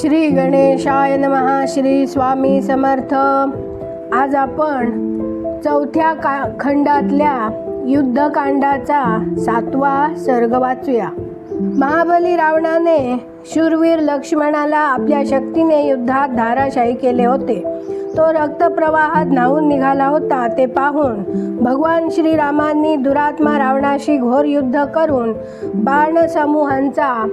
श्री गणेशाय नमः श्री स्वामी समर्थ. आज आपण चौथ्या का खंडातल्या युद्धकांडाचा सातवा सर्ग वाचूया. महाबली रावणाने शूरवीर लक्ष्मणाला आपल्या शक्तीने युद्धात धाराशाही केले होते. तो रक्तप्रवाहात न्हावून निघाला होता. ते पाहून भगवान श्रीरामांनी दुरात्मा रावणाशी घोर युद्ध करून बाणसमूहांचा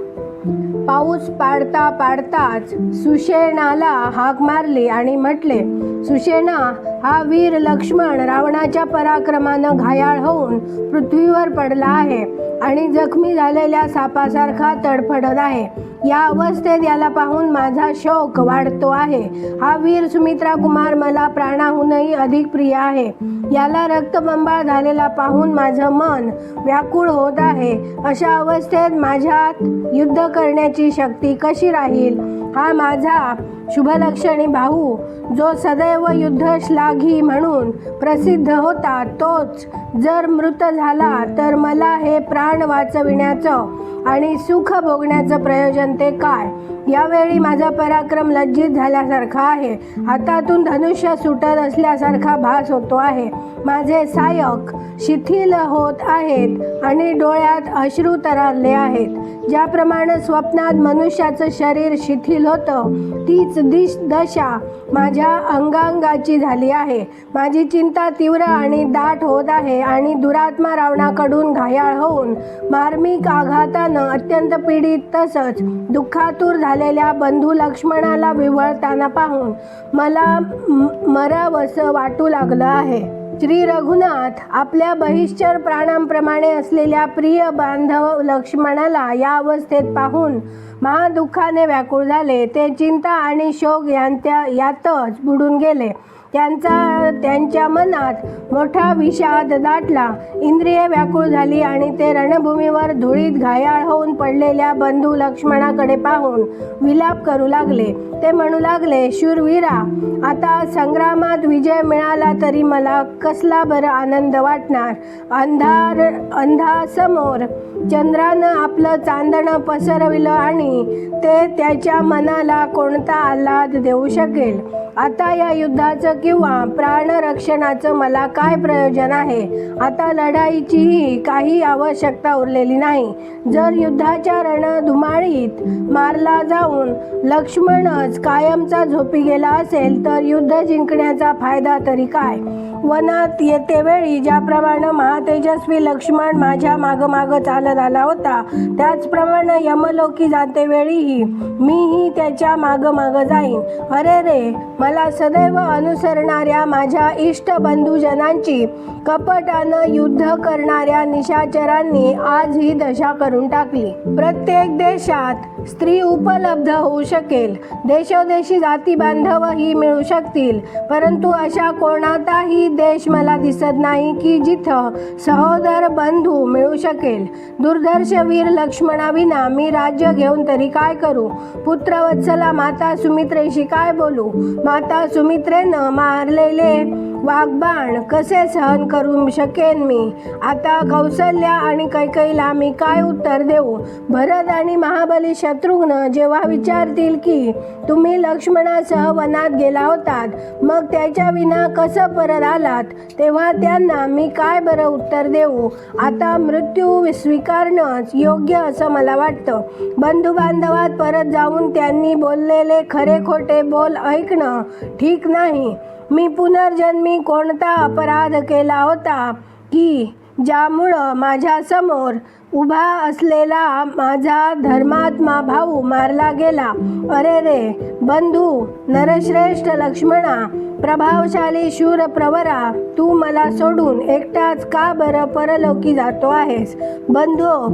पाऊस पाडता पाडताच सुषेणाला हाक मारली आणि म्हटले सुषेणा हा वीर लक्ष्मण रावणाच्या पराक्रमानं घायाळ होऊन पृथ्वीवर पडला आहे आणि जखमी झालेल्या सापासारखा तडफडत आहे. या अवस्थेत याला पाहून माझा शोक वाढतो आहे. हा वीर सुमित्रा कुमार मला प्राणाहूनही अधिक प्रिय आहे. याला रक्तबंबाळ झालेला पाहून माझं मन व्याकुळ होत आहे. अशा अवस्थेत माझ्यात युद्ध करण्याची शक्ती कशी राहील? हा माझा शुभलक्षणी भाऊ जो सदैव युद्ध श्लाघी म्हणून प्रसिद्ध होता तोच जर मृत झाला तर मला हे प्राण वाचविण्याचं आणि सुख भोगण्याचं प्रयोजन ते काय? यावेळी माझा पराक्रम लज्जित झाल्यासारखा आहे. हातातून धनुष्य सुटत असल्यासारखा भास होतो आहे. माझे सायक शिथिल होत आहेत आणि डोळ्यात अश्रू तरारले आहेत. ज्याप्रमाणे स्वप्नात मनुष्याचं शरीर शिथिल होतं. तीच दिश दशा माझ्या अंगांगाची झाली आहे. माझी चिंता तीव्र आणि दाट होत आहे आणि दुरात्मा रावणाकडून घायाळ होऊन मार्मिक आघातानं अत्यंत पीडित तसंच दुःखातूर झालेल्या बंधू लक्ष्मणाला विवळताना पाहून मला म- मरावसं वाटू लागलं आहे. श्री रघुनाथ आपल्या बहिश्चर प्राणांप्रमाणे असलेल्या प्रिय बांधव लक्ष्मणाला या अवस्थेत पाहून महादुःखाने व्याकुळ झाले. ते चिंता आणि शोक यांत्या यातच बुडून गेले. त्यांचा त्यांच्या मनात मोठा विषाद दाटला. इंद्रिय व्याकुळ झाली आणि ते रणभूमीवर धुळीत घायाळ होऊन पडलेल्या बंधू लक्ष्मणाकडे पाहून विलाप करू लागले. ते म्हणू लागले शूरवीरा आता संग्रामात विजय मिळाला तरी मला कसला बरं आनंद वाटणार? अंधार अंधासमोर चंद्रानं आपलं चांदणं पसरविलं आणि ते त्याच्या मनाला कोणता आल्हाद देऊ शकेल? आता या युद्धाचं किंवा प्राणरक्षणाचं मला काय प्रयोजन आहे? आता लढाईचीही काही आवश्यकता उरलेली नाही. जर युद्धाच्या रणधुमाळीत मारला जाऊन लक्ष्मणच कायमचा झोपी गेला असेल तर युद्ध जिंकण्याचा फायदा तरी काय? वनात येतेवेळी ज्याप्रमाणे महातेजस्वी लक्ष्मण माझ्या मागं चालत आला होता. त्याचप्रमाणे यमलोकी जातेवेळीही मीही त्याच्या मागं जाईन. अरे रे मला सदैव अनुसरणाऱ्या माझ्या इष्ट बंधुजनांची कपटानं युद्ध करणाऱ्या निशाचरांनी आज ही दशा करून टाकली. प्रत्येक देशात स्त्री उपलब्ध होऊ शकेल. देशोदेशी जाती बांधवही मिळू शकतील. परंतु अशा कोणाचाही देश मला दिसत नाही की जिथं सहोदर बंधू मिळू शकेल. दुर्दर्शवीर लक्ष्मणाविना मी राज्य घेऊन तरी काय करू? पुत्रवत्सला माता सुमित्रेशी काय बोलू? माता सुमित्रेनं मारलेले वाघबाण कसे सहन करू शकेन मी? आता कौसल्या आणि कैकईला मी काय उत्तर देऊ? भरत आणि महाबली शत्रुघ्न जेव्हा विचारतील की तुम्ही लक्ष्मणासह वनात गेला होतात मग त्याच्या विना कसं परत आलात? तेव्हा त्यांना मी काय बरं उत्तर देऊ? आता मृत्यू स्वीकारणंच योग्य असं मला वाटतं. बंधुबांधवात परत जाऊन त्यांनी बोललेले खरे खोटे बोल ऐकणं ठीक नाही. मी पुनर्जन्मी कोणता अपराध केला होता? की ज्यामुळं माझ्यासमोर उभा असलेला माझा धर्मात्मा भाऊ मारला गेला. अरे रे बंधू नरश्रेष्ठ लक्ष्मणा प्रभावशाली शूर प्रवरा तू मला सोडून एकटाच का बरं परलोकी जातो आहेस? बंधू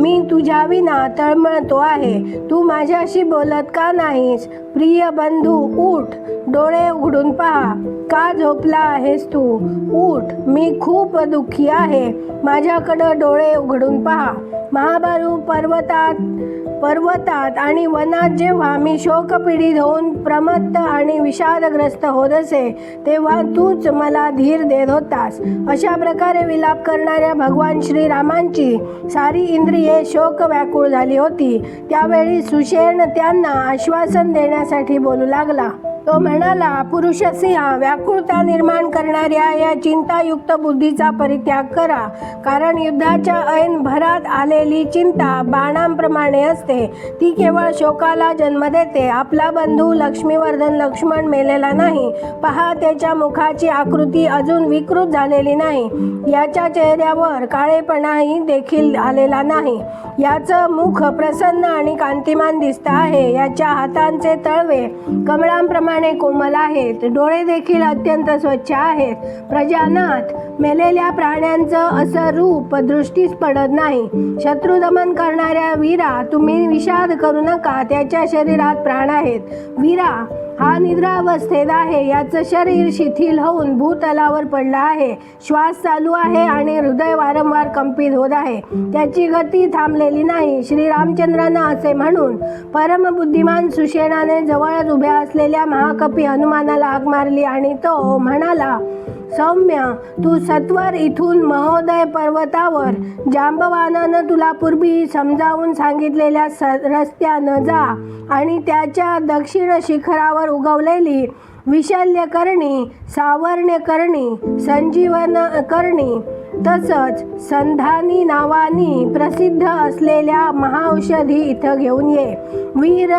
मी तुझ्या विना तळमळतो आहे. तू माझ्याशी बोलत का नाहीस? प्रिय बंधू उठ. डोळे उघडून पहा. का झोपला आहेस तू? उठ. मी खूप दुःखी आहे. माझ्याकडं डोळे उघडून पहा. महाभारू पर्वतात पर्वतात आणि वनात जेव्हा मी शोकपीडित होऊन प्रमत्त आणि विषादग्रस्त होत असे तेव्हा तूच मला धीर देत होतास. अशा प्रकारे विलाप करणाऱ्या भगवान श्रीरामांची सारी इंद्रिये शोक व्याकुळ झाली होती. त्यावेळी सुषेण त्यांना आश्वासन देण्यासाठी बोलू लागला. तो म्हणाला पुरुष सिंह व्याकुळता निर्माण करणाऱ्या या चिंतायुक्त बुद्धीचा परित्याग करा. कारण युद्धाच्या ऐन भरात आलेली चिंता बाणांप्रमाणे असते. ती केवळ शोकाला जन्म देते. आपला बंधू लक्ष्मीवर्धन लक्ष्मण मेलेला नाही. पहा त्याच्या मुखाची आकृती अजून विकृत झालेली नाही. याच्या चेहऱ्यावर काळेपणाही देखील आलेला नाही. याचं मुख प्रसन्न आणि कांतिमान दिसत आहे. याच्या हातांचे तळवे कमळांप्रमाणे कोमल आहेत डोळे देखील अत्यंत स्वच्छ आहेत. प्रजानाथ मेलेल्या प्राण्यांचं असं रूप दृष्टीस पडत नाही. शत्रू दमन करणाऱ्या वीरा तुम्ही विषाद करू नका. त्याच्या शरीरात प्राण आहेत. वीरा हा निद्रावस्थेत आहे. याचं शरीर शिथिल होऊन भूतलावर पडलं आहे. श्वास चालू आहे आणि हृदय वारंवार कंपित होत आहे. त्याची गती थांबलेली नाही. श्रीरामचंद्रांना असे म्हणून परमबुद्धिमान सुषेणाने जवळच उभ्या असलेल्या महाकपी हनुमानाला आग मारली आणि तो म्हणाला सौम्य तू सत्वर इथून महोदय पर्वतावर जांबवानानं तुला पूर्वी समजावून सांगितलेल्या स रस्त्यानं जा आणि त्याच्या दक्षिण शिखरावर उगवलेली विशल्य करणी विशल्यकर्णी सावर्ण्यकर्णी संजीवन करणी तसंच संधानी नावानी प्रसिद्ध असलेल्या महाऔषधी इथं घेऊन ये. वीर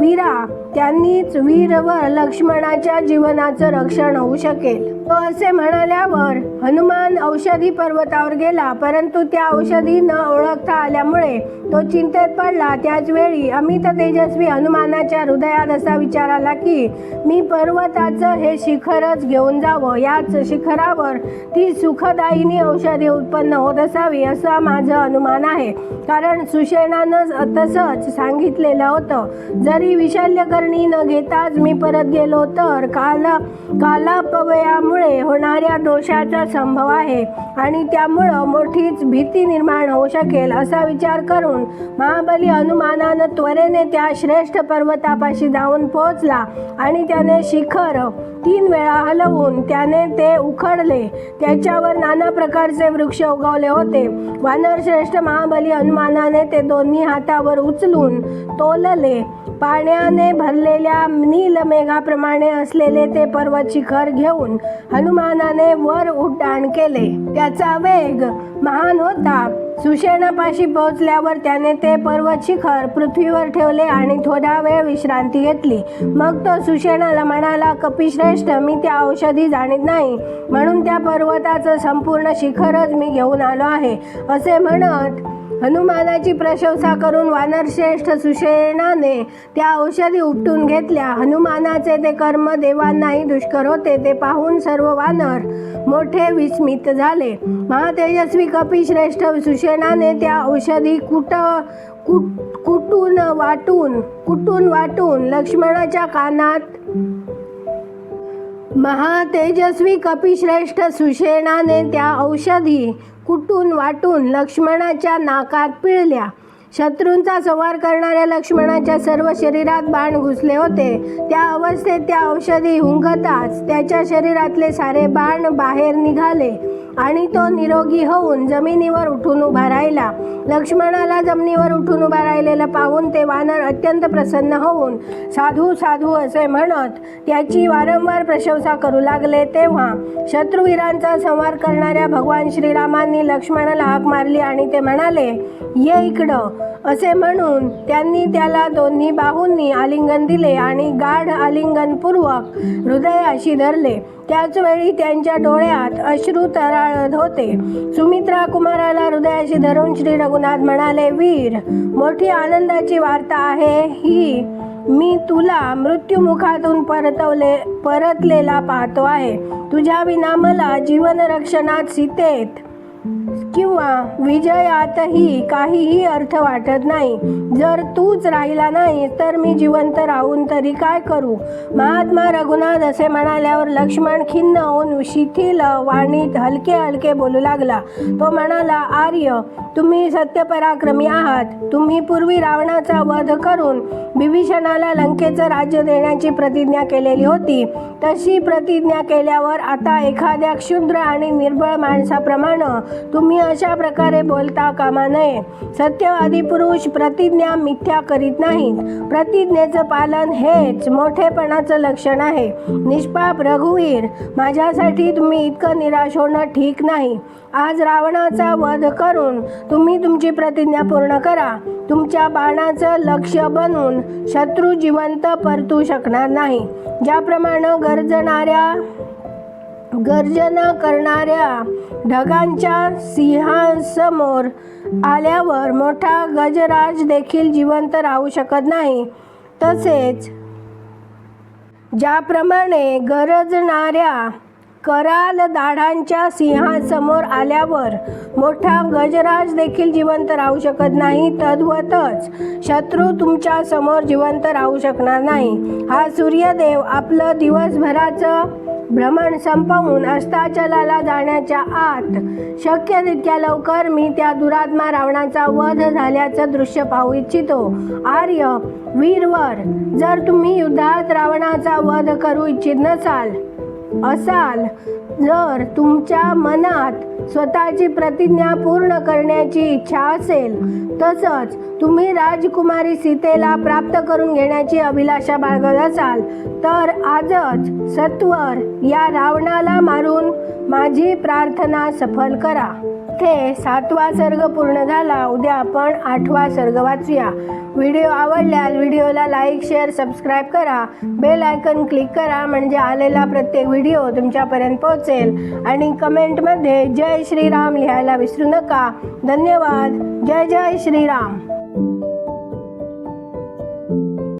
वीरा त्यांनीच वीर व लक्ष्मणाच्या जीवनाचं रक्षण होऊ शकेल. असे म्हणाल्यावर हनुमान औषधी पर्वतावर गेला परंतु त्या औषधी न ओळखता आल्यामुळे तो चिंतेत पडला. त्याच वेळी अमित तेजस्वी हनुमानाच्या हृदयात असा विचार आला की मी पर्वताचं हे शिखरच घेऊन जावं. याच शिखरावर ती सुखदायिनी औषधी उत्पन्न होत असावी असं माझं अनुमान आहे. कारण सुषेणानं तसंच सांगितलेलं होतं. जरी विशल्यकरणी न घेताच मी परत गेलो तर काल कालापवयामुळे होणाऱ्या दोषाचा संभव आहे आणि त्यामुळं मोठीच भीती निर्माण होऊ शकेल असा विचार करून महाबली हनुमानानं त्वरेने त्या श्रेष्ठ पर्वतापाशी जाऊन पोहोचला आणि त्याने शिखर तीन वेळा हलवून त्याने ते उखडले. त्याच्यावर नाना प्रकारचे वृक्ष उगवले होते. वानरश्रेष्ठ महाबली हनुमानाने ते दोन्ही हातावर उचलून तोलले. पाण्याने भरलेल्या नील मेघाप्रमाणे असलेले ते पर्वत शिखर घेऊन हनुमानाने वर उड्डाण केले. त्याचा वेग महान होता. सुषेणापाशी पोहोचल्यावर त्याने ते पर्वत शिखर पृथ्वीवर ठेवले आणि थोडा वेळ विश्रांती घेतली. मग तो सुषेणाला म्हणाला कपिश्रेष्ठ मी त्या औषधी जाणीत नाही. म्हणून त्या पर्वताचं संपूर्ण शिखरच मी घेऊन आलो आहे. असे म्हणत हनुमानाची प्रशंसा करून वानरश्रेष्ठ सुषेणाने त्या औषधी उपटून घेतल्या. हनुमानाचे ते कर्म देवांनाही दुष्कर होते ते पाहून सर्व वानर मोठे विस्मित झाले. महातेजस्वी कपिश्रेष्ठ सुषेणाने त्या औषधी कुट कुट कुटून वाटून कुटून वाटून लक्ष्मणाच्या कानात महातेजस्वी कपिश्रेष्ठ सुषेणाने त्या औषधी कुटून वाटून लक्ष्मणाच्या नाकात पिळल्या. शत्रूंचा संवार करणाऱ्या लक्ष्मणाच्या सर्व शरीरात बाण घुसले होते. त्या अवस्थेत त्या औषधी हुंकताच त्याच्या शरीरातले सारे बाण बाहेर निघाले. आणि तो निरोगी होऊन जमिनीवर उठून उभा राहिला. लक्ष्मणाला जमिनीवर उठून उभा राहिलेलं पाहून ते वानर अत्यंत प्रसन्न होऊन साधू साधू असे म्हणत त्याची वारंवार प्रशंसा करू लागले तेव्हा शत्रुवीरांचा संवार करणाऱ्या भगवान श्रीरामांनी लक्ष्मणाला हाक मारली आणि ते म्हणाले ये इकडं. असे म्हणून त्यांनी त्याला दोन्ही बाहूंनी आलिंगन दिले आणि गाढ आलिंगनपूर्वक हृदयाशी धरले. त्याच वेळी त्यांच्या डोळ्यात अश्रू तराळत होते. सुमित्रा कुमाराला हृदयाशी धरून श्री रघुनाथ म्हणाले वीर मोठी आनंदाची वार्ता आहे ही. मी तुला मृत्युमुखातून परतवले परतलेला पाहतो आहे. तुझ्या विना मला जीवनरक्षणात सीतेत किंवा विजयातही काहीही अर्थ वाटत नाही. जर तूच राहिला नाही तर मी जिवंत राहून तरी काय करू? महात्मा रघुनाथ असे म्हणाल्यावर लक्ष्मण खिन्न होऊन शिथिल वाणीत हलके हलके बोलू लागला. तो म्हणाला आर्य तुम्ही सत्यपराक्रमी आहात. तुम्ही पूर्वी रावणाचा वध करून बिभीषणाला लंकेचं राज्य देण्याची प्रतिज्ञा केलेली होती. तशी प्रतिज्ञा केल्यावर आता एखाद्या क्षुद्र आणि निर्बळ माणसाप्रमाणे तुम्ही अशा प्रकारे बोलता कामा नये. सत्यवादी पुरुष प्रतिज्ञा मिथ्या करीत नाहीत. प्रतिज्ञेचं पालन हेच मोठेपणाचं लक्षण आहे. निष्पाप रघुवीर माझ्यासाठी तुम्ही इतकं निराश होणं ठीक नाही. आज रावणाचा वध करून तुम्ही तुमची प्रतिज्ञा पूर्ण करा. तुमच्या बाणाचं लक्ष बनून शत्रू जिवंत परतू शकणार नाही. ज्याप्रमाणे गरजणाऱ्या गर्जना करणाऱ्या ढगांच्या सिंहासमोर आल्यावर मोठा गजराज देखील जिवंत राहू शकत नाही. तसेच ज्याप्रमाणे गरजणाऱ्या कराल दाढांच्या सिंहासमोर आल्यावर मोठा गजराज देखील जिवंत राहू शकत नाही. तद्वतच शत्रू तुमच्यासमोर जिवंत राहू शकणार नाही. हा सूर्यदेव आपलं दिवसभराचं भ्रमण संपवून अस्ताचलाला जाण्याच्या आत शक्य तितक्या लवकर मी त्या दुरात्मा रावणाचा वध झाल्याचं दृश्य पाहू इच्छितो. आर्य वीरवर जर तुम्ही युद्धात रावणाचा वध करू इच्छित नसाल असाल जर तुमच्या मनात स्वतःची प्रतिज्ञा पूर्ण करण्याची इच्छा असेल तसंच तुम्ही राजकुमारी सीतेला प्राप्त करून घेण्याची अभिलाषा बाळगत असाल तर आजच सत्वर या रावणाला मारून माझी प्रार्थना सफल करा. ते सातवा सर्ग पूर्ण झाला उद्या आपण आठवा सर्ग वाचूया. व्हिडिओ आवडल्यास व्हिडिओला लाईक शेअर सबस्क्राईब करा. बेल आयकन क्लिक करा म्हणजे आलेला प्रत्येक व्हिडिओ तुमच्यापर्यंत पोहोचेल. आणि कमेंटमध्ये जय श्रीराम लिहायला विसरू नका. धन्यवाद. जय जय श्रीराम.